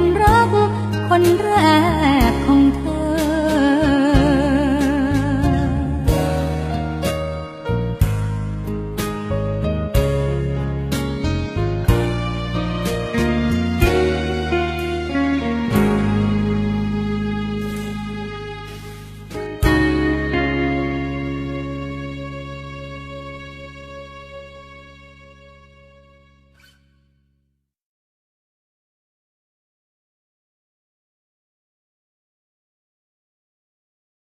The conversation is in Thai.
คนรัก คนแรก